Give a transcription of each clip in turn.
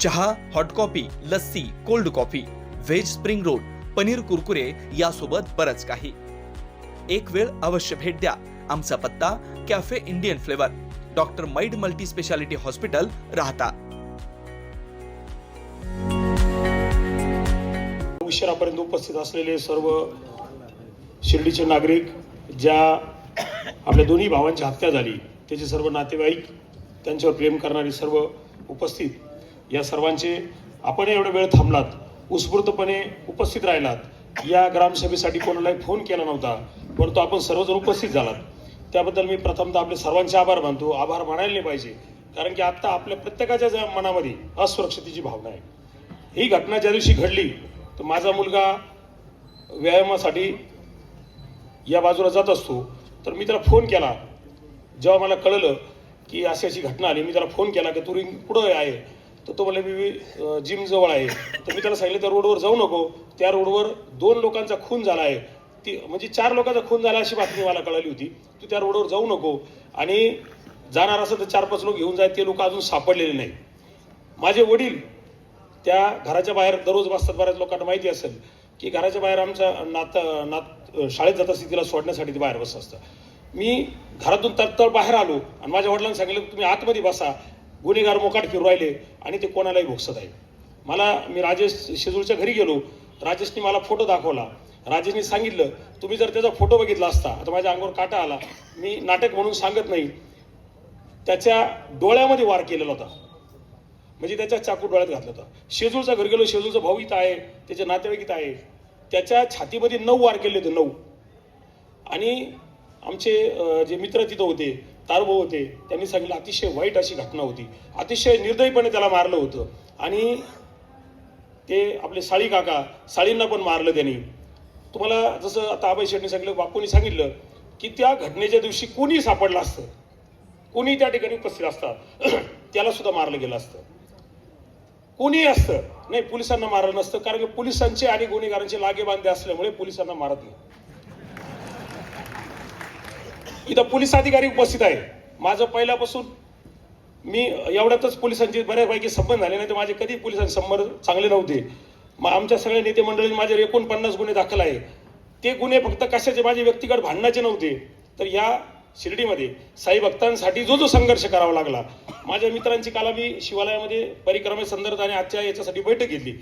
चहा hot coffee lassi cold coffee veg spring roll paneer kurkure यासोबत बरंच काही. एक वेळ अवश्य भेट द्या. आमचा पत्ता कॅफे इंडियन फ्लेवर डॉक्टर मैड मल्टी स्पेशालिटी हॉस्पिटल राहता. उशिरापर्यंत उपस्थित असलेले सर्व शिर्डीचे नागरिक ज्या आपल्या दोन्ही भावांची हत्या झाली त्याचे सर्व नातेवाईक त्यांच्यावर प्रेम करणारे सर्व उपस्थित या सर्वांचे आपण एवढा वेळ थांबलात उत्स्फूर्तपणे उपस्थित राहिलात. या ग्रामसभेसाठी कोणालाही फोन केला नव्हता परंतु आपण सर्वजण उपस्थित झालात. त्याबद्दल मी प्रथमतः आपले सर्वांचे आभार मानतो. आभार मानायला नाही पाहिजे कारण की आत्ता आपल्या प्रत्येकाच्या ज्या मनामध्ये असुरक्षितेची भावना आहे. ही घटना ज्या दिवशी घडली तर माझा मुलगा व्यायामासाठी या बाजूला जात असतो. तर मी त्याला फोन केला. जेव्हा मला कळलं की अशी अशी घटना आली मी त्याला फोन केला की तू रिंग पुढं आहे. तर तो म्हणले मी जिम जवळ आहे. तर मी त्याला सांगितलं त्या रोडवर जाऊ नको. त्या रोडवर दोन लोकांचा खून झाला आहे. ती म्हणजे चार लोकांचा खून झाला अशी बातमी मला कळाली होती. तू त्या रोडवर जाऊ नको आणि जाणार असं तर चार पाच लोक घेऊन जाय ते लोक अजून सापडलेले नाही माझे वडील त्या घराच्या बाहेर दररोज बसतात बऱ्याच लोकांना माहिती असेल की घराच्या बाहेर आमचा नात नात शाळेत जात असते तिला सोडण्यासाठी ते बाहेर बसत असतं मी घरातून तत्तळ बाहेर आलो आणि माझ्या वडिलांनी सांगितलं तुम्ही आतमध्ये बसा. गुन्हेगार मोकाट फिरू राहिले आणि ते कोणालाही भोगसत आहे. मला मी राजेश शेजूरच्या घरी गेलो. राजेशने मला फोटो दाखवला. राजेशने सांगितलं तुम्ही जर त्याचा फोटो बघितला असता आता माझ्या अंगावर काटा आला मी नाटक म्हणून सांगत नाही. त्याच्या डोळ्यामध्ये वार केलेला होता. म्हणजे त्याच्या चाकू डोळ्यात घातला होता. शेजूळचा घर गेलो शेजूळचा भाऊ इथं आहे त्याचे नातेवाईक इथं आहे. त्याच्या छातीमध्ये नऊ वार केले होते नऊ. आणि आमचे जे मित्र तिथं होते तारभाऊ होते. त्यांनी सांगितलं अतिशय वाईट अशी घटना होती. अतिशय निर्दयीपणे त्याला मारलं होतं. आणि ते आपले साळी काका साळींना पण मारलं त्यांनी. तुम्हाला जसं आता अभय शेट्टी सांगितलं बापूंनी सांगितलं की त्या घटनेच्या दिवशी कोणी सापडलं असतं? कोणी त्या ठिकाणी उपस्थित असतात त्याला सुद्धा मारलं गेलं असतं. कोणी असतं? नाही पोलिसांना मारलं नसतं कारण की पोलिसांचे आणि गुन्हेगारांचे लागे बांधे असल्यामुळे पोलिसांना मारत नाही. इथं पोलीस अधिकारी उपस्थित आहे. माझं पहिल्यापासून मी एवढ्यातच पोलिसांचे बऱ्यापैकी संबंध झाले नाही तर माझे कधी पोलिसांचे संबंध चांगले नव्हते. मग आमच्या सगळ्या नेते मंडळींनी माझ्यावर एकोणपन्नास गुन्हे दाखल आहे. ते गुन्हे फक्त कशाचे? माझे व्यक्तिगत भांडणाचे नव्हते. तर या शिर्डीमध्ये साई भक्तांसाठी जो जो संघर्ष करावा लागला माझ्या मित्रांची काल मी शिवालयामध्ये परिक्रमे संदर्भात आणि आजच्या याच्यासाठी बैठक घेतली.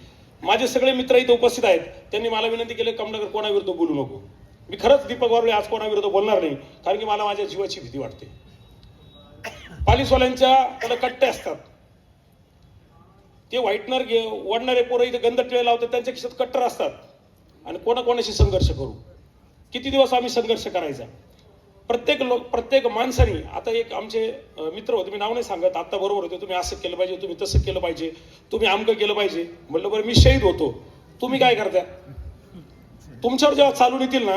माझे सगळे मित्र इथे उपस्थित आहेत. त्यांनी मला विनंती केली कमनगर कोणाविरुद्ध बोलू नको. मी खरंच दीपक वारळे आज कोणाविरुद्ध बोलणार नाही कारण की मला माझ्या जीवाची भीती वाटते. पालिसवाल्यांच्या त्याला कट्टे असतात. ते व्हाईटनर घे ओढणारे पोरं इथे गंध टिळे लावतात त्यांच्या खिशात कट्टर असतात. आणि कोणाकोणाशी संघर्ष करू? किती दिवस आम्ही संघर्ष करायचा? प्रत्येक लोक प्रत्येक माणसाने आता एक आमचे मित्र होते मी नाव नाही सांगत आता बरोबर होते तुम्ही असं केलं पाहिजे तुम्ही तसं केलं पाहिजे तुम्ही आमकं केलं पाहिजे. म्हटलं बरं मी शहीद होतो. तुम्ही काय करता? तुमच्यावर जेव्हा चालून येतील ना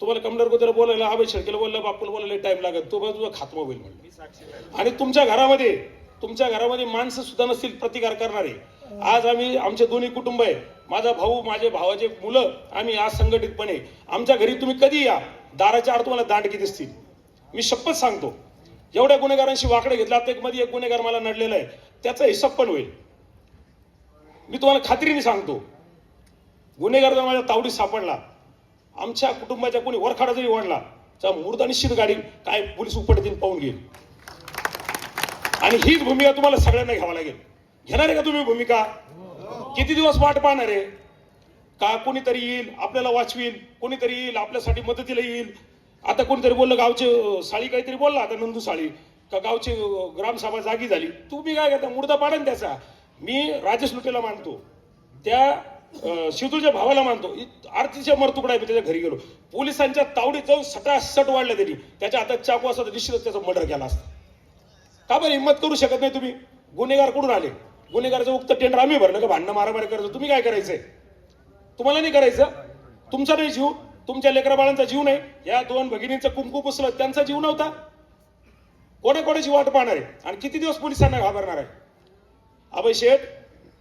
तुम्हाला कमलर गोदर बोलायला अभय शेळकेला बोललं बापूला बोलायला टाइम लागत तो तुझा खात्मा होईल म्हणलं. आणि तुमच्या घरामध्ये तुमच्या घरामध्ये माणसं सुद्धा नसतील प्रतिकार करणारे. आज आम्ही आमचे दोन्ही कुटुंब आहे. माझा भाऊ माझे भावाचे मुलं आम्ही आज संघटितपणे. आमच्या घरी तुम्ही कधी या? दाराच्या आड तुम्हाला दांडकी दिसतील. मी शपथ सांगतो. एवढ्या गुन्हेगारांशी वाकडे घेतला आता एक मध्ये एक गुन्हेगार मला नडलेला आहे. त्याचा हिसाब पण होईल. मी तुम्हाला खात्रीने सांगतो. गुन्हेगार जर माझ्या तावडीत सापडला. आमच्या कुटुंबाच्या कोणी वरखाडा जरी ओढला तर मुर्दा निश्चित गाडी काय पोलीस उपटतील पाहून घेईल. आणि हीच भूमिका तुम्हाला सगळ्यांना घ्यावा लागेल. घेणार आहे का तुम्ही भूमिका? किती दिवस वाट पाहणार आहे? का कोणीतरी येईल आपल्याला वाचवील कोणीतरी येईल आपल्यासाठी मदतीला येईल? आता कोणीतरी बोललं गावचे साळी काहीतरी बोलला आता नंदू साळी. का गावची ग्रामसभा जागी झाली. तुम्ही काय करता? मुर्दा पाडा त्याचा. मी राजेश लुटेला मानतो. त्या शिवतूच्या भावाला मानतो. आरतीच्या मरतुकडा मी त्याच्या घरी गेलो. पोलिसांच्या तावडीत जाऊन सटासट वाढल्या त्यांनी. त्याच्या हातात चाकू असता निश्चितच त्याचा मर्डर केला असता. का बरं हिंमत करू शकत नाही तुम्ही? गुन्हेगार कुठून आले? गुन्हेगारचं उक्त टेंडर आम्ही भरलं का? भांडणं मारामारी करायचं? तुम्ही काय करायचंय? तुम्हाला नाही करायचं? तुमचा नाही जीव. तुमच्या लेकरा बाळांचा जीव नाही. या दोन भगिनींचं कुंकू पुसलं त्यांचा जीव नव्हता. कोणा कोणाची वाट पाहणार आहे? आणि किती दिवस पोलिसांना घाबरणार आहे? अभय शेठ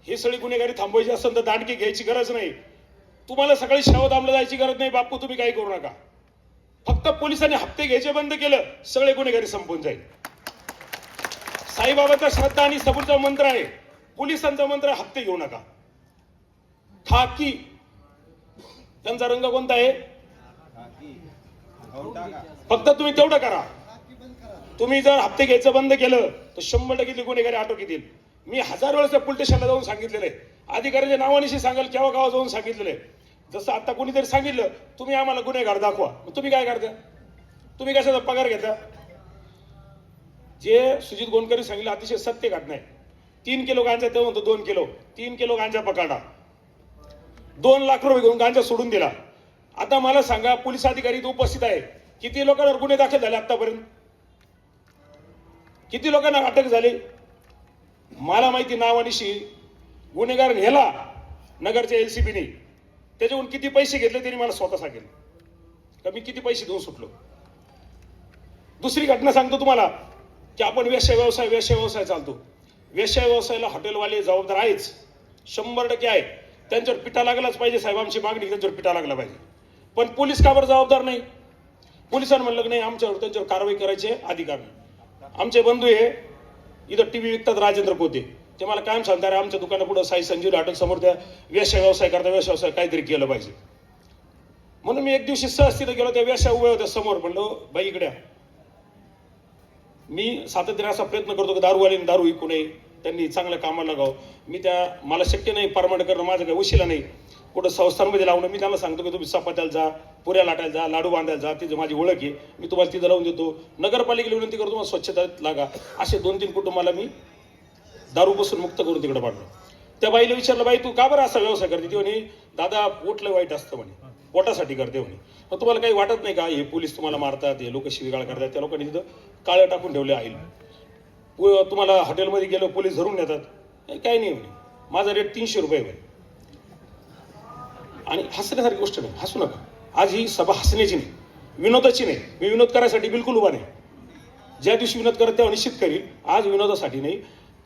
हे सगळी गुन्हेगारी थांबवायची असेल तर दांडकी घ्यायची गरज नाही. तुम्हाला सकाळी शावदामला जायची गरज नाही बापू तुम्ही काही करू नका. फक्त पोलिसांनी हप्ते घ्यायचे बंद केलं सगळे गुन्हेगारी संपून जाईल. साईबाबाचा श्रद्धा आणि सबूरचा मंत्र आहे पोलिसांचा मंत्र आहे, हप्ते घेऊ नका. खाकी. त्यांचा रंग कोणता आहे? फक्त तुम्ही तेवढं करा. तुम्ही जर हप्ते घ्यायचं बंद केलं तर शंभर टक्के गुन्हेगारी आटोक येतील मी हजार वेळेस पोलीस स्टेशनला जाऊन सांगितलेलं आहे. अधिकाऱ्याच्या नावानिशी सांगाल केव्हा गावा जाऊन सांगितलेलं आहे. जसं आता कोणीतरी सांगितलं तुम्ही आम्हाला गुन्हेगार दाखवा. मग तुम्ही काय करता? तुम्ही कशाचा पगार घेता? जे सुजित गोंडकरी सांगितलं अतिशय सत्य घटना आहे. तीन किलो गांजा ते म्हणतो दोन किलो. तीन किलो गांजा पकडा. दोन लाख रुपये घेऊन गांजा सोडून दिला. आता मला सांगा पोलीस अधिकारी इथे उपस्थित आहे. किती लोकांवर गुन्हे दाखल झाले आतापर्यंत? किती लोकांना अटक झाली? मला माहिती नावानिशी गुन्हेगार नेला नगरच्या एलसीबीने त्याच्याकडून किती पैसे घेतले त्यांनी मला स्वतः सांगेल का मी किती पैसे देऊन सुटलो? दुसरी घटना सांगतो तुम्हाला की आपण व्यवसाय व्यवसाय व्यवसाय व्यवसाय चालतो. व्यवसाय व्यवसायाला हॉटेलवाले जबाबदार आहेच. शंभर टक्के आहे. त्यांच्यावर पिटा लागलाच पाहिजे साहेब आमची मागणी त्यांच्यावर पिटा लागला पाहिजे. पण पोलीस का बरं जबाबदार नाही. पोलिसांनी म्हणलं की नाही आमच्यावर त्यांच्यावर कारवाई करायचे अधिकार नाही. आमचे बंधू हे इथं टी व्ही विकतात राजेंद्र पोते. ते मला कायम सांगतात आमच्या दुकानापुढं साई संजीव हॉटेल समोर त्या व्यवसाय व्यवसाय करता व्यवसाय व्यवसाय काहीतरी केलं पाहिजे. म्हणून मी एक दिवशी सहज तिथं गेलो त्या व्यवसाय उभ्या होत्या समोर. म्हणलो बाई इकड्या मी सातत्याने असा प्रयत्न करतो की दारूवाल्याने दारू विकू नये त्यांनी चांगल्या कामाला लागावं. मी त्या मला शक्य नाही परमानंट करणं माझं काही उशिला नाही. कुठं संस्थांमध्ये लावणं मी त्यांना सांगतो की तुम्ही चपात्याला जा पुऱ्या लाटायला जा लाडू बांधायला जा तिथं माझी ओळख आहे. मी तुम्हाला तिथं लावून देतो. नगरपालिकेला विनंती करतो तुम्हाला स्वच्छता लागा. असे दोन तीन कुटुंबाला मी दारूपासून मुक्त करून तिकडे पाडलं त्या बाईला विचारलं बाई तू का बरं असा व्यवसाय करते? ती म्हणे दादा पोटलं वाईट असतं म्हणे. पोटासाठी करते म्हणे. मग तुम्हाला काही वाटत नाही का? हे पोलीस तुम्हाला मारतात हे लोक शिवीगाळ करतात. त्या लोकांनी तिथं काळं टाकून ठेवले आहे पु- तुम्हाला हॉटेलमध्ये गेलो पोलीस धरून नेतात. काही नाही म्हणे. माझा रेट तीनशे रुपये म्हणे. आणि हसण्यासारखी गोष्ट नाही. हसू नका. आज ही सभा हसण्याची नाही. विनोदाची नाही. मी विनोद करायसाठी बिलकुल उभा नाही. ज्या दिवशी विनोद करत तेव्हा निश्चित करील आज विनोदासाठी नाही.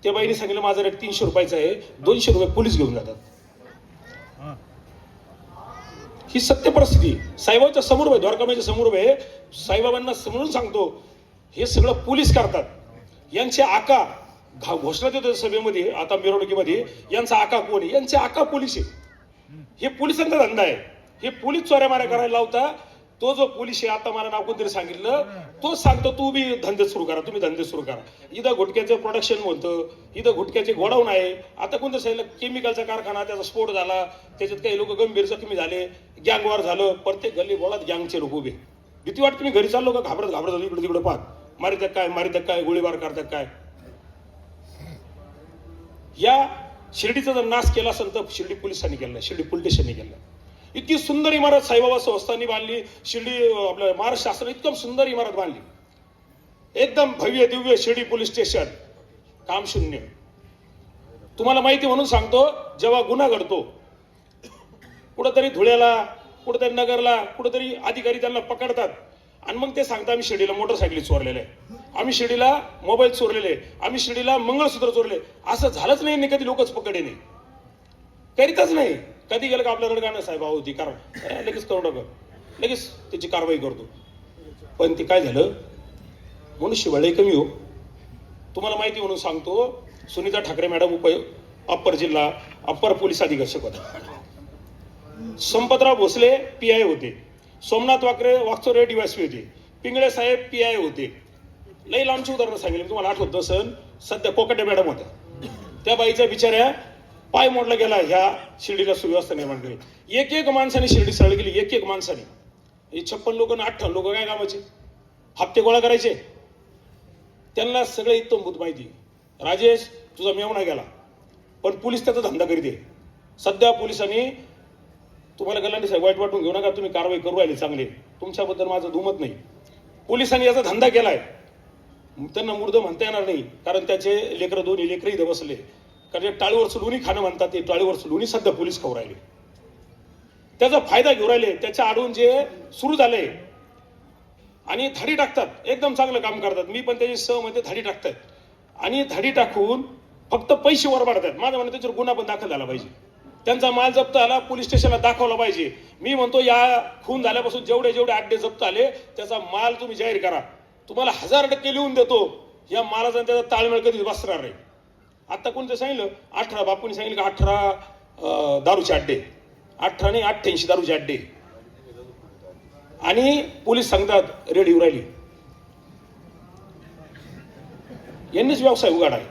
त्या बाईने सांगितलं माझा रेट तीनशे रुपयाचा आहे. दोनशे रुपये पोलीस घेऊन जातात. ही. सत्य परिस्थिती. साईबाबाच्या समोर आहे द्वारकामाच्या समोर आहे साईबाबांना समजून सांगतो हे सगळं पोलीस करतात. यांचे आका घोषणा देतो सभेमध्ये आता मिरवणुकीमध्ये यांचा आका कोण आहे? यांचे आका पोलीस आहे हे पोलिसांचा धंदा आहे. हे पोलीस चोऱ्या माऱ्या करायला लावता तो जो पोलीस आहे आता मला नाव कोणतरी सांगितलं तोच सांगतो तू बी धंदे सुरू करा तुम्ही धंदे सुरू करा. इथं गुटख्याचं प्रोडक्शन होतं इथं गुटख्याचे गोडाऊन आहे. आता कोणतं सांगितलं केमिकलचा कारखाना त्याचा स्फोट झाला त्याच्यात काही लोक गंभीर जखमी झाले गँगवार झालं. प्रत्येक गल्ली बोळात गँगचे लोक उभे. भीती वाटते मी घरी चाललो का? घाबरत घाबरत आलो इकडे तिकडे पाहत मारितात काय मारी काय गोळीबार करतात काय? या शिर्डीचा जर नाश केला असेल तर शिर्डी पोलिसांनी केला शिर्डी पोलीस स्टेशनने केला इतकी सुंदर इमारत साईबाबा संस्थांनी बांधली शिर्डी आपल्या आपलं महाराष्ट्र इतकं सुंदर इमारत बांधली. एकदम भव्य दिव्य शिर्डी पोलीस स्टेशन काम शून्य. तुम्हाला माहिती म्हणून सांगतो जेव्हा गुन्हा घडतो कुठंतरी धुळ्याला कुठंतरी नगरला कुठंतरी अधिकारी त्यांना पकडतात. आणि मग ते सांगता आम्ही शिर्डीला मोटरसायकली चोरलेल्या आहे आम्ही शिर्डीला मोबाईल चोरलेले आम्ही शिर्डीला मंगळसूत्र चोरले. असं झालंच नाही आणि कधी लोकच पकडे नाही. करीतच नाही. कधी गेलं का आपल्या रडगाणं साहेब होती कारण लगेच करू नका लगेच त्याची कारवाई करतो. पण ते काय झालं? मनुष्यबळ कमी हो. तुम्हाला माहिती म्हणून सांगतो सुनीता ठाकरे मॅडम उप अप्पर जिल्हा अप्पर पोलीस अधीक्षक होता. संपतराव भोसले पी आय होते. सोमनाथ वाकरे वाकचोरे डीवायसी होते. पिंगळे साहेब पी आय होते. लई लांबची उदाहरणं सांगितली. तुम्हाला आठवत सण? सध्या कोकटे मॅडम होत्या त्या बाईच्या बिचाऱ्या पाय मोडला गेला ह्या शिर्डीला सुव्यवस्था निर्माण केली. एक एक माणसाने शिर्डी सरळ केली एक एक माणसाने. हे छप्पन लोक अठ्ठावन्न लोक काय कामाचे? हप्ते गोळा करायचे. त्यांना सगळं इत्तमभूत माहिती राजेश तुझा मेवणा गेला. पण पोलीस त्याचा धंदा करीते सध्या पोलिसांनी तुम्हाला गल्लांनी साहेब वाईट वाटून घेऊ नका तुम्ही कारवाई करू राहिली चांगली. तुमच्याबद्दल माझं दुमत नाही. पोलिसांनी याचा धंदा केलाय. त्यांना मुर्द म्हणता येणार नाही कारण त्याचे लेकरं दोन्ही लेकरही दबसले. बसले कारण जे टाळीवरचं लोणी खाणं म्हणतात ते टाळीवरचं लोणी सध्या पोलीस खाऊ राहिले. त्याचा फायदा घेऊ राहिले त्याच्या आडून जे सुरू झालंय आणि धाडी टाकतात एकदम चांगलं काम करतात. मी पण त्याची सहमध्ये धाडी टाकतात आणि धाडी टाकून फक्त पैसे वर वाढतात माझं म्हणणं त्याच्यावर गुन्हा पण दाखल झाला पाहिजे. त्यांचा माल जप्त आला पोलीस स्टेशनला दाखवला पाहिजे. मी म्हणतो या खून झाल्यापासून जेवढे जेवढे अड्डे जप्त आले त्याचा माल तुम्ही जाहीर करा. तुम्हाला हजार टक्के लिहून देतो. या महाराजांनी त्याचा ताळमेळ कधीच बसणार नाही. आता कोणतं सांगितलं? अठरा बापूंनी सांगितलं का अठरा दारूचे अड्डे? अठरा नाही अठ्ठ्याऐंशी दारूचे अड्डे. आणि पोलीस सांगतात रेड येऊ राहिली. यांनीच व्यवसाय उघाडा आहे.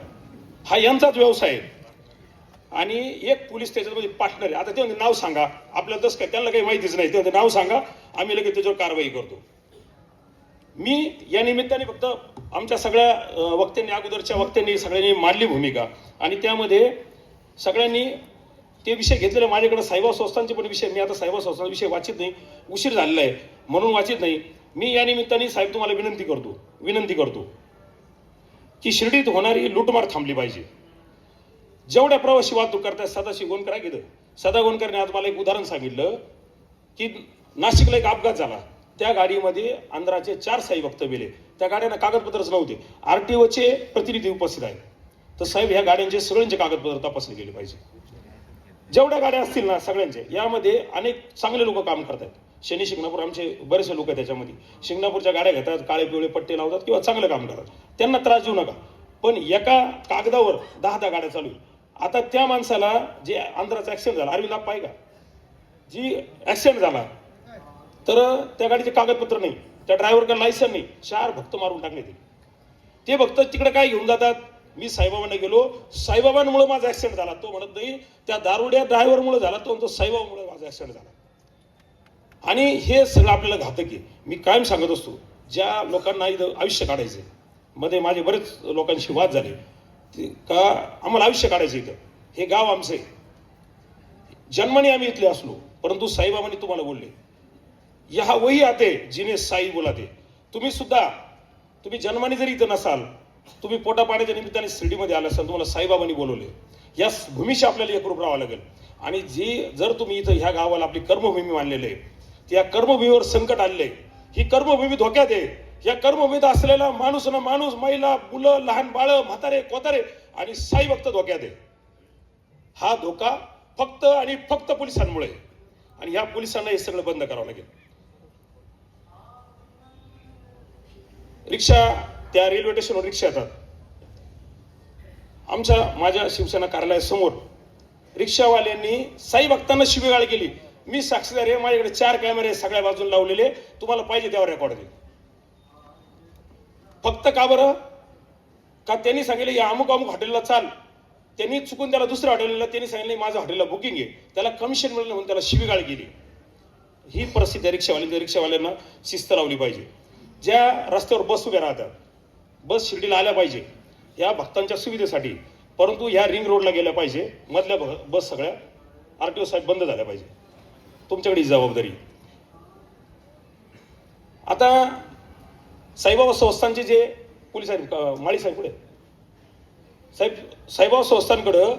हा यांचाच व्यवसाय आहे. आणि एक पोलीस त्याच्यामध्ये पार्टनर आहे. आता ते म्हणजे नाव सांगा. आपल्याला तसं काय त्यांना काही माहितीच नाही. ते म्हणते नाव सांगा. आम्ही लगेच त्याच्यावर कारवाई करतो. मी या निमित्ताने फक्त आमच्या सगळ्या वक्त्यांनी अगोदरच्या वक्त्यांनी सगळ्यांनी मांडली भूमिका. आणि त्यामध्ये सगळ्यांनी ते विषय घेतलेले माझ्याकडे साहेबा संस्थांचे पण विषय मी आता साईबाब संस्थांचा विषय वाचित नाही उशीर झालेला आहे म्हणून वाचित नाही. मी या निमित्ताने साहेब तुम्हाला विनंती करतो विनंती करतो की शिर्डीत होणारी लूटमार थांबली पाहिजे. जेवढ्या प्रवासी वाहतूक करतात सदाशिव गोंडकर आहे सदा गोंडकरने आज मला एक उदाहरण सांगितलं की नाशिकला एक अपघात झाला. त्या गाडीमध्ये आंध्राचे चार साई भक्त गेले त्या गाड्यांना कागदपत्रच नव्हते आरटीओचे प्रतिनिधी उपस्थित आहेत. तर साहेब ह्या गाड्यांचे सगळ्यांचे कागदपत्र तपासले गेले पाहिजे. जेवढ्या गाड्या असतील ना सगळ्यांचे यामध्ये अनेक चांगले लोक काम करतात शनी शिंगणापूर आमचे बरेचसे लोक आहेत त्याच्यामध्ये. शिंगणापूरच्या गाड्या घेतात काळे पिवळे पट्टे लावतात किंवा चांगलं काम करतात. त्यांना त्रास देऊ नका. पण एका कागदावर दहा दहा गाड्या चालू आता त्या माणसाला जे आंध्राचा ऍक्सिडेंट झाला अरविंद पाय का? जी ऍक्सिडेंट झाला तर त्या गाडीचे कागदपत्र नाही. त्या ड्रायव्हरकडे लायसन नाही. चार भक्त मारून टाकले ते. ते भक्त तिकडे काय घेऊन जातात? मी साईबाबांना गेलो. साईबाबांमुळे माझा ऍक्सिडेंट झाला. तो म्हणत नाही त्या दारुड्या ड्रायव्हरमुळे झाला तो म्हणतो साईबाबामुळे माझा ऍक्सिडेंट झाला. आणि हे सगळं आपल्याला घातक आहे. मी कायम सांगत असतो ज्या लोकांना इथं आयुष्य काढायचं मध्ये माझे बरेच लोकांशी वाद झाले. ते का आम्हाला आयुष्य काढायचं इथं? हे गाव आमचं आहे. जन्माने आम्ही इथले असलो परंतु साईबाबांनी तुम्हाला बोलले. यहा वही आते जिने साई बोलाते. तुम्ही सुद्धा तुम्ही जन्माने जरी इथं नसाल तुम्ही पोटा पाण्याच्या निमित्ताने शिर्डीमध्ये आला असाल तुम्हाला साईबाबांनी बोलवले. या भूमीशी आपल्याला एकरूप राहावं लागेल. आणि जी जर तुम्ही इथं ह्या गावाला आपली कर्मभूमी मानलेली आहे त्या कर्मभूमीवर संकट आलेले ही कर्मभूमी धोक्यात आहे. या कर्मभूमीत असलेला माणूस ना माणूस महिला मुलं लहान बाळ म्हातारे कोतारे आणि साई भक्त धोक्यात आहे. हा धोका फक्त आणि फक्त पोलिसांमुळे आणि ह्या पोलिसांना हे सगळं बंद करावं लागेल. रिक्षा त्या रेल्वे स्टेशनवर रिक्षा येतात. आमच्या माझ्या शिवसेना कार्यालयासमोर रिक्षावाल्यांनी साई भक्तांना शिवीगाळ केली. मी साक्षीदार आहे माझ्याकडे चार कॅमेरे सगळ्या बाजून लावलेले. तुम्हाला पाहिजे त्यावर रेकॉर्ड दे. फक्त का बरं? का त्यांनी सांगितलं या अमुक अमुक हॉटेलला चाल. त्यांनी चुकून त्याला दुसऱ्या हॉटेलला त्यांनी सांगितलं माझं हॉटेलला बुकिंग आहे. त्याला कमिशन मिळलं म्हणून त्याला शिवीगाळ केली. ही परिस्थिती आहे रिक्षावाल्यांच्या रिक्षावाल्यांना शिस्त लावली पाहिजे. ज्या रस्त्यावर बस उभ्या राहतात बस शिर्डीला आल्या पाहिजे या भक्तांच्या सुविधेसाठी. परंतु ह्या रिंग रोडला गेल्या पाहिजे मधल्या ब- बस सगळ्या आर टी ओ साहेब बंद झाल्या पाहिजे. तुमच्याकडे जबाबदारी. आता साईबाबा संस्थांचे जे पोलीस आहेत माळी साहेब पुढे साहेब साईबाबा संस्थांकडं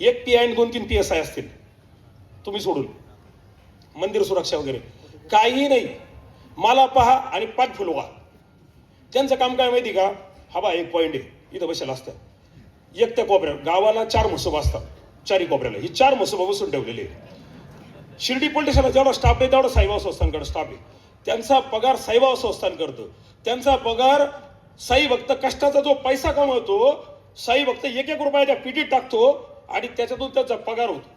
एक पी आय आणि दोन तीन पी एस आय असतील तुम्ही सोडून. मंदिर सुरक्षा वगैरे. काही नाही. मला पहा आणि पाच फुलवा. त्यांचं काम काय माहिती का? हा बा एक पॉईंट आहे. इथं बसेल असतं. एक त्या कोपऱ्यात गावाला चार मसोबा असतात चारी कोपऱ्याला. ही चार मसोबा बसून ठेवलेले आहे शिर्डी पोलीस स्टेशनला जेवढा स्टाफ आहे तेवढा साईबाबा संस्थानकडे स्टाफ आहे. त्यांचा पगार साईबाबा संस्थान करतं. त्यांचा पगार साई भक्त कष्टाचा जो पैसा कमवतो साई भक्त एक एक रुपयाच्या पिटीत टाकतो आणि त्याच्यातून त्याचा पगार होतो.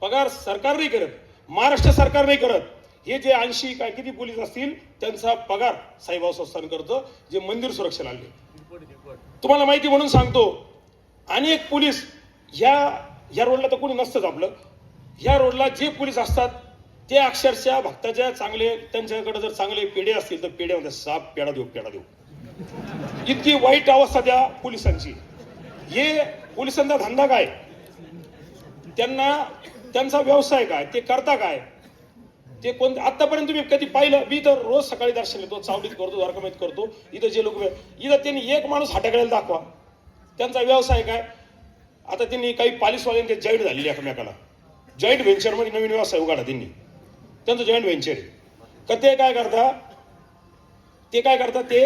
पगार सरकार नाही करत. महाराष्ट्र सरकार नाही करत. हे जे ऐंशी काय किती पोलीस असतील त्यांचा पगार साईबाबा संस्थान करतं जे मंदिर सुरक्षेला आले तुम्हाला माहिती म्हणून सांगतो अनेक पोलीस ह्या ह्या रोडला तर कोणी नसतंच आपलं. ह्या रोडला जे पोलीस असतात ते अक्षरशः भक्ताच्या चांगले त्यांच्याकडे जर चांगले पेढे असतील तर पेढ्यामध्ये साप पेढा देऊ पेढा देऊ. इतकी वाईट अवस्था त्या पोलिसांची. हे पोलिसांचा धंदा काय? त्यांना त्यांचा व्यवसाय काय? ते करता काय? ते कोण आतापर्यंत तुम्ही कधी पाहिलं? मी तर रोज सकाळी दर्शन घेतो चावडीत करतो द्वारकामेत करतो इथं जे लोक इथं त्यांनी एक माणूस हाट्याकडेला दाखवा. त्यांचा व्यवसाय काय? आता त्यांनी काही पालिसवाल्यांचे जॉईंट झालेली एकमेकाला जॉईंट व्हेंचरमध्ये नवीन व्यवसाय उघडा त्यांनी. त्यांचं जॉईंट व्हेंचर आहे. का ते काय करता? ते काय करतात ते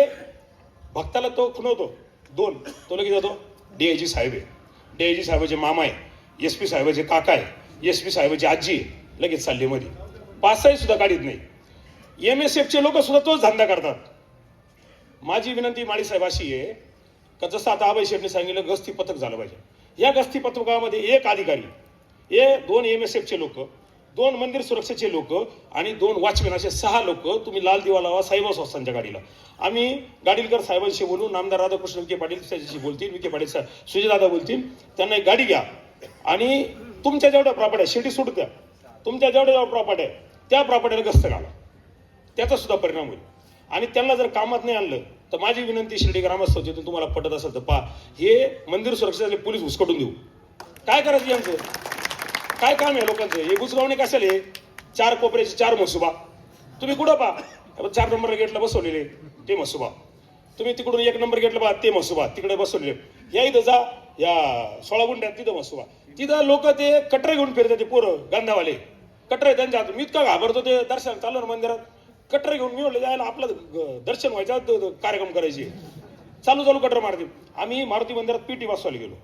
भक्ताला तो खुणवतो. दोन. तो लगेच जातो डीआयजी साहेब आहे. डीआयजी साहेबाचे मामा आहे. एस पी साहेबाचे काका आहे. एस पी साहेबाची आजी आहे. लगेच चाललीमध्ये. पाचही सुद्धा काढीत नाही. एम एस एफचे लोक सुद्धा तोच धंदा करतात. माझी विनंती माळीसाहेब अशी आहे का जसं आता आबाई शेठने सांगितलं गस्ती पथक झालं पाहिजे. या गस्ती पथकामध्ये एक अधिकारी हे दोन एम एस एफचे लोक दोन मंदिर सुरक्षेचे लोक आणि दोन वॉचमॅन असे सहा लोक तुम्ही लाल दिवा लावा साहेबा संस्थांच्या गाडीला आम्ही गाडीलकर साहेबांशी बोलू नामदार राधाकृष्ण विखे पाटील त्याच्याशी बोलतील विखे पाटील साहेब सुजयदादा बोलतील त्यांना एक गाडी घ्या. आणि तुमच्या जेवढ्या प्रॉपर्टी आहे शेती सोडू द्या तुमच्या जेवढ्या प्रॉपर्टी आहे त्या प्रॉपर्टीला गस्त घाला. त्याचा सुद्धा परिणाम होईल. आणि त्यांना जर कामात नाही आणलं तर माझी विनंती शिर्डी ग्रामस्थांची तुम्हाला पटत असेल तर पहा हे मंदिर सुरक्षेचे पोलीस घुसकटून देऊ. काय करायचं यांचं? काय काम आहे लोकांचं? हे घुसगावणे कशाले? हे? चार कोपऱ्याचे चार मसुबा तुम्ही कुठं पहा? चार नंबर गेटला बसवलेले ते मसुबा तुम्ही तिकडून एक नंबर गेटला पहा ते मसुबा तिकडे बसवलेले. या इथं जा या सोळा गुंड्यात तिथं मसुबा तिथं लोक ते कटरे घेऊन फिरतात ते पोरं गांधावाले. कटरे त्यांच्या मी इतका घाबरतो ते दर्शन चालू ना मंदिरात. कटरे घेऊन मी म्हटलं जायला आपलं ग- दर्शन व्हायचं कार्यक्रम करायचे. चालू चालू कटर मारते आम्ही मारुती मंदिरात पीटी बसवायला गेलो.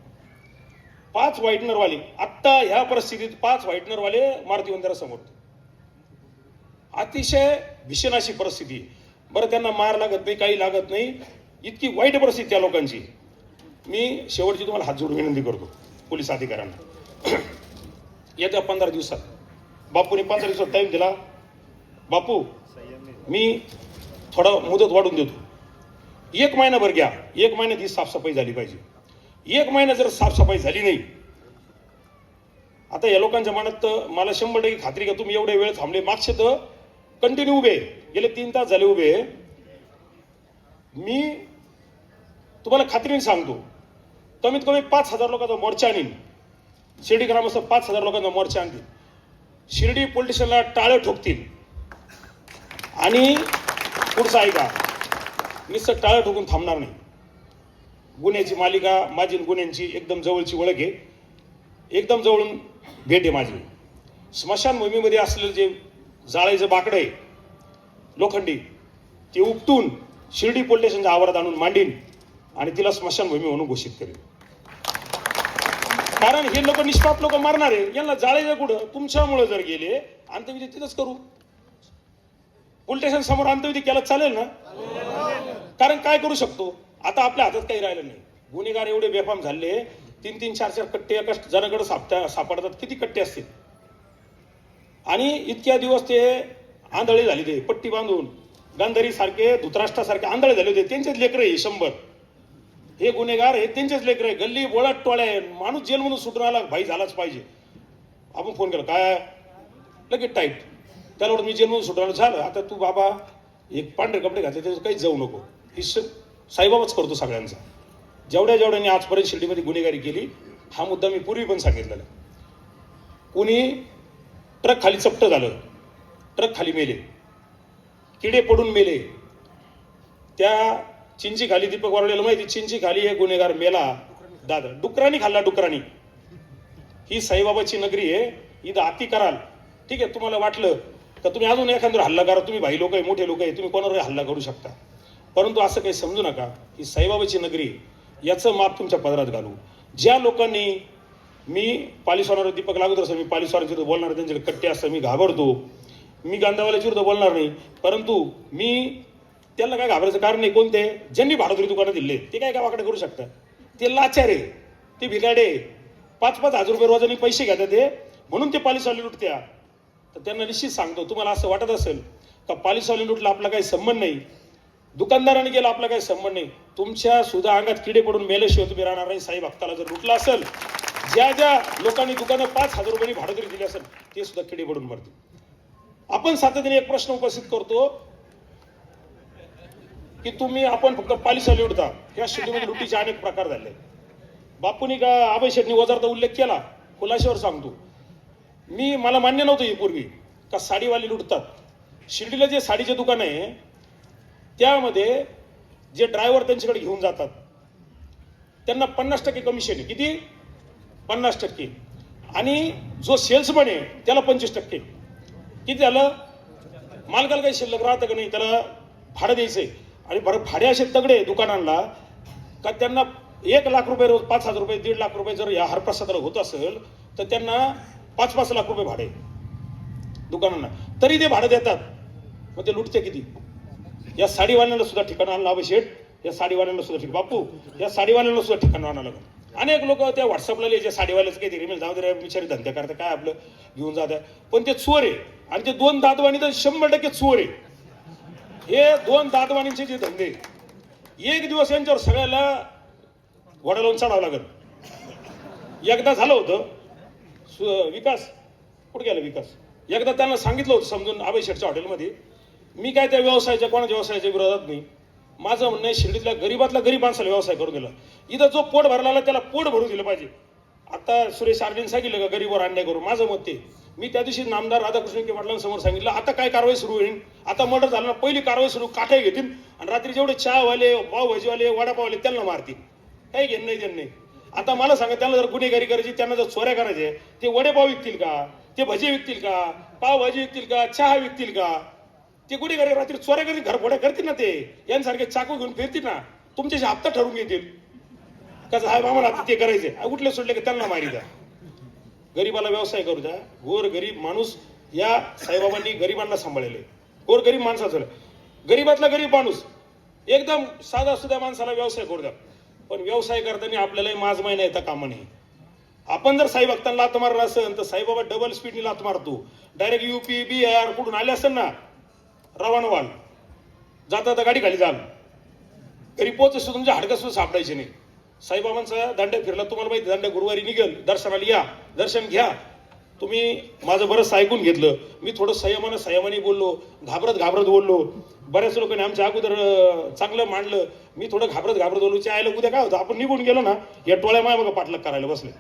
पाच व्हाईटनरवाले आत्ता ह्या परिस्थितीत पाच व्हाईटनरवाले मारुती मंदिरासमोर. अतिशय भीषण अशी परिस्थिती. बरं त्यांना मार लागत नाही काही लागत नाही. इतकी वाईट परिस्थिती त्या लोकांची. मी शेवटची तुम्हाला हात जोडून विनंती करतो पोलीस अधिकाऱ्यांना. येत्या पंधरा दिवसात बापूने पंधरा दिवसात टाईम दिला. बापू मी थोडा मुदत वाढून देतो. एक महिनाभर घ्या. एक महिन्यात ही साफसफाई झाली पाहिजे. एक महिना जर साफसफाई झाली नाही आता या लोकांच्या मनात मला शंभर टक्के खात्री का तुम्ही एवढे वेळ थांबले? मागचे तर कंटिन्यू उभे गेले तीन तास झाले उभे मी तुम्हाला खात्रीने सांगतो. कमीत कमी पाच हजार लोकांचा मोर्चा आणीन. शिर्डी ग्रामस्थ पाच हजार लोकांचा मोर्चा आणतील. शिर्डी पोलिटिशनला टाळं ठोकतील. आणि पुढचं ऐका नुसतं टाळं ठोकून थांबणार नाही. गुन्ह्याची मालिका माझी गुन्ह्यांची एकदम जवळची ओळख आहे. एकदम जवळून भेट आहे माझी. स्मशानभूमीमध्ये असलेलं जे जाळायचं बाकडं आहे लोखंडी ते उपटून शिर्डी पोलीस स्टेशनच्या आवारात आणून मांडीन आणि तिला स्मशानभूमी म्हणून घोषित करेल कारण हे लोक निष्पाप लोक मारणार आहे यांना जाळे कुठं तुमच्यामुळे जर गेले अंत्यविधी तिथंच करू. पोलीस स्टेशन समोर अंत्यविधी केला चालेल ना? कारण काय करू शकतो? आता आपल्या हातात काही राहिलं नाही. गुन्हेगार एवढे बेफाम झाले तीन तीन चार चार कट्टे एका जणाकडे सापता सापडतात. किती कट्टे असतील? आणि इतक्या दिवस ते आंधळे झाले ते पट्टी बांधून. गांधारी सारखे धुतराष्ट्रासारखे आंधळे झाले होते. त्यांचेच लेकर हे शंभर. हे गुन्हेगार हे त्यांचेच लेकर आहे. गल्ली बोळात टोळ्या आहे. माणूस जेलमधून सुटून आला भाई झालाच पाहिजे. आपण फोन केला काय? लगेच टाईट. त्याला मी जेलमधून सुटून आलो. झालं आता तू बाबा एक पांढरे कपडे घातले त्याचं काहीच जाऊ नको. ही स- साईबाबाच करतो सगळ्यांचा. जेवढ्या जेवढ्याने आजपर्यंत शिर्डीमध्ये गुन्हेगारी केली हा मुद्दा मी पूर्वी पण सांगितलेला कुणी ट्रक खाली चपट झालं ट्रक खाली मेले किडे पडून मेले त्या चिंची खाली दीपक वारवलेलं माहिती चिंची खाली हे गुन्हेगार मेला. दादा डुकरानी खाल्ला डुकरानी ही साईबाबाची नगरी आहे इथं आती कराल. ठीक आहे तुम्हाला वाटलं का तुम्ही अजून एखाद्यावर हल्ला करा तुम्ही भाई लोक आहे मोठे लोक आहे तुम्ही कोणावर हल्ला करू शकता? परंतु असं काही समजू नका ही साईबाबाची नगरी आहे. याचं माप तुमच्या पदरात घालू. ज्या लोकांनी मी पालिसवार दीपक लागत असं मी पालिसवारांच्या विरुद्ध बोलणार त्यांच्याकडे कट्टे असतं मी घाबरतो. मी गांधावाल्याच्या विरुद्ध बोलणार नाही परंतु मी त्यांना काय घाबरायचं कारण नाही कोणते? ज्यांनी भाडोत्री दुकानं दिले ते काय गावाकडे करू शकतात? ते लाचार आहे ते भिगाडे पाच पाच हजार रुपये रोजाने पैसे घेतात ते म्हणून ते पालिसवाले लुटत्या. तर त्यांना निश्चित सांगतो तुम्हाला असं वाटत असेल का पालिसवाले लुटला आपला काही संबंध नाही? दुकानदाराने गेला आपला काही संबंध नाही. तुमच्या सुद्धा अंगात किडे पडून मेल्याशिवाय तुम्ही राहणार नाही साई भक्ताला जर लुटला असेल ज्या ज्या लोकांनी दुकानं पाच हजार रुपयांनी भाडोत्री दिली असेल ते सुद्धा किडे पडून मरतील. आपण सातत्याने एक प्रश्न उपस्थित करतो की तुम्ही आपण फक्त पालिसाले उडता या शेतीमध्ये लुटीचे अनेक प्रकार झाले. बापूनी का अभय शेटनी वजारचा उल्लेख केला? खुलाशावर सांगतो. मी मला मान्य नव्हतं ही पूर्वी का साडीवाले लुटतात. शिर्डीला जे साडीचे दुकान आहे त्यामध्ये जे ड्रायव्हर त्यांच्याकडे घेऊन जातात त्यांना पन्नास टक्के कमिशन आहे. किती? पन्नास टक्के. आणि जो सेल्समन आहे त्याला पंचवीस टक्के. किती झालं? मालकाला काही शिल्लक राहतं का नाही? त्याला भाडं द्यायचं आहे आणि बरं भाडे असे तगडे दुकानांना का त्यांना एक लाख रुपये रोज पाच हजार रुपये दीड लाख रुपये जर या हरप्रसादाला होत असेल तर त्यांना पाच पाच लाख रुपये भाडे दुकानांना. तरी ते भाडं देतात. मग ते लुटते किती? या साडीवाल्यांना सुद्धा ठिकाण आणलं अभि शेठ या साडीवाल्यांना सुद्धा ठिकाण. बापू या साडीवाल्यांना सुद्धा ठिकाण आणावं लागलं. अनेक लोक त्या व्हॉट्सअपला लिहायचे साडीवाल्याचं काही रिमेल जाऊ दे बिचारी धंदे करता काय आपलं घेऊन जात. पण ते चोर आहे. आणि ते दोन दादवाणी तर शंभर टक्के चोर आहे. हे दोन दादवाणींचे जे धंदे एक दिवस यांच्यावर सगळ्याला घोडा लावून चढावं लागत एकदा झालं होतं सु- विकास कुठे गेला विकास? एकदा त्यांना सांगितलं होतं समजून अभय शेठच्या हॉटेलमध्ये मी काय त्या व्यवसायाच्या कोणाच्या व्यवसायाच्या विरोधात नाही. माझं म्हणणं आहे शिर्डीतल्या गरीबातला गरीब माणसाला व्यवसाय करून दिला इथं जो पोट भरला त्याला पोट भरू दिलं पाहिजे. आता सुरेश आर्डीने सांगितलं का गरीबवर अन्याय करू. माझं मत ते. मी त्या दिवशी नामदार राधाकृष्ण के वडिलांसमोर सांगितलं आता काय कारवाई सुरू होईल? आता मर्डर झालं ना पहिली कारवाई सुरू काठे घेतील आणि रात्री जेवढे चहावाले पावभाजीवाले वडापावले त्यांना मारतील. काही घेणं नाही देणं नाही आता मला सांगा त्यांना जर गुन्हेगारी करायची त्यांना जर चोऱ्या करायचे ते वडेपाव विकतील का? ते भजी विकतील का? पावभाजी विकतील का? चहा विकतील का? ते गुन्हेगारी रात्री चोऱ्या करतील घरफोड्या करतील ना ते? यांसारखे चाकू घेऊन फिरतील ना? तुमच्याशी हप्ता ठरवून घेतील. का साहेब आम्हाला आता ते करायचे. कुठले उठले सुटले की त्यांना मारी द्या. गरीबाला व्यवसाय करू द्या. गोर गरीब माणूस या साईबाबांनी गरिबांना सांभाळले गोर गरीब माणसाचं गरीबातला गरीब माणूस एकदम साधा सुद्धा माणसाला व्यवसाय करू द्या. पण व्यवसाय करताना आपल्याला माझ महिना येता कामा नाही. आपण जर साई भक्तांना लात मारला असेल तर साईबाबा डबल स्पीडने लात मारतो. डायरेक्ट युपी बी आर कुठून आले असेल ना रवाना व्हाल जाता तर गाडी खाली जाल. घरी पोहोच सुद्धा तुमच्या हाडकं सुद्धा सापडायचे नाही. साईबाबांचा दांड्या फिरला तुम्हाला माहिती दांड्या गुरुवारी निघेल. दर्शनाला या दर्शन घ्या. तुम्ही माझं बरंच ऐकून घेतलं. मी थोडं संयमानं संयमाने बोललो घाबरत घाबरत बोललो. बऱ्याच लोकांनी आमच्या अगोदर चांगलं मांडलं. मी थोडं घाबरत घाबरत बोललो आयला उद्या काय होतं? आपण निघून गेलो ना या टोळ्या माय बघा पाठलाग करायला बसले.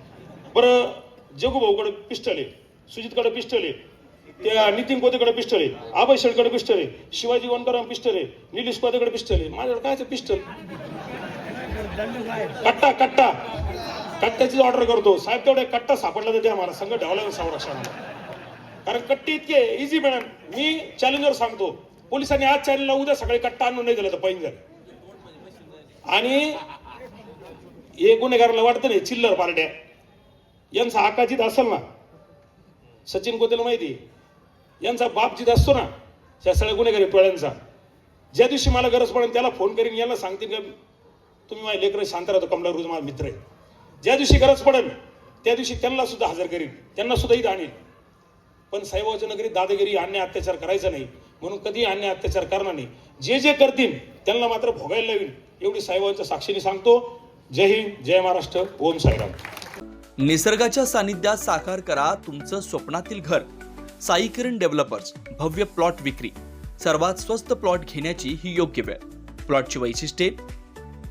बरं जगू भाऊकडे पिस्टल आहे सुजितकडे पिस्टल आहे त्या नितीन कोतेकडे पिस्टल आहे आभय शेळकडे पिस्टल आहे शिवाजी वनकराम पिस्टल आहे निलेश कोतेकडे पिस्टल आहे. माझ्याकडे कायचं पिस्टल? कट्टा कट्टा. कट्ट्याचीच ऑर्डर करतो. साहेब तेवढे कट्टा सापडला तर द्या मला. संघ ठेवला संरक्षणाला कारण कट्टे इतके इझी मॅडम मी चॅलेंजर सांगतो. पोलिसांनी आज चॅलेंजला उद्या सकाळी कट्टा आणून नाही दिलं तर पैंजर आणि हे गुन्हेगाराला वाटतं नाही चिल्लर पार्ट्या यांचा आकाजित असेल ना सचिन कोतेला माहिती यांचा बाप असतो ना त्या सगळ्या गुन्हेगारी टोळ्यांचा ज्या दिवशी मला गरज पडेल त्याला फोन करीन यांना सांगतील का तुम्ही माझे लेकर शांत राहतो कमला रोज माझा मित्र आहे. ज्या दिवशी गरज पडेल त्या दिवशी त्यांना सुद्धा हजर करीन. त्यांना सुद्धा इथं आणेल पण साहेबाच्या नगरीत दादागिरी अन्याय अत्याचार करायचा नाही. म्हणून कधी अन्याय अत्याचार करणार नाही. जे जे करतील त्यांना मात्र भोगायला लावीन. एवढी साहेबांच्या साक्षीने सांगतो. जय हिंद जय महाराष्ट्र. ओम साईराम. निसर्गाच्या सानिध्यात साकार करा तुमचं स्वप्नातील घर. साई किरण डेव्हलपर्स भव्य प्लॉट विक्री. सर्वात स्वस्त प्लॉट घेण्याची ही योग्य वेळ. प्लॉटची वैशिष्ट्ये